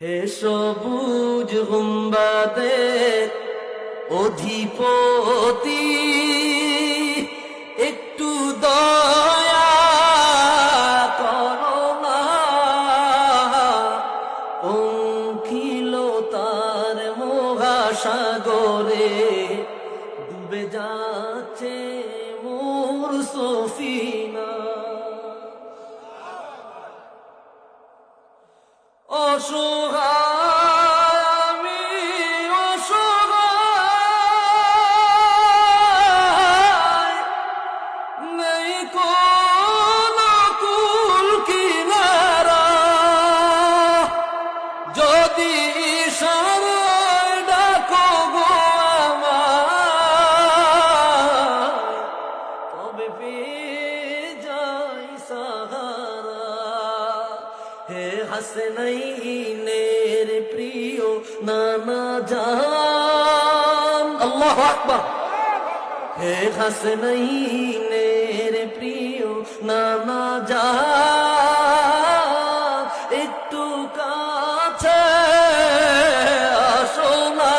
হে সবুজ গুম্বাদের অধিপতি, একটু দয়া করো না। অঙ্কিল তার মহাসাগরে ডুবে যাচ্ছে মোর সফিনা। অসহায় আমি অসহায় নেই কোন কুল কিনারা। যদি ইশারায় ডাকো গো আমায়, তবে হে হাসনাইনের প্রিয় নানা জান। আল্লাহু আকবার। হে হাসনাইনের প্রিয় নানা জান। একটু কাছে আসো না।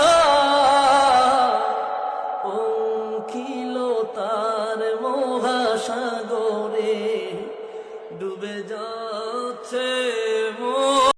অঙ্কিল তার মহাসাগরে ডুবে যাচ্ছে।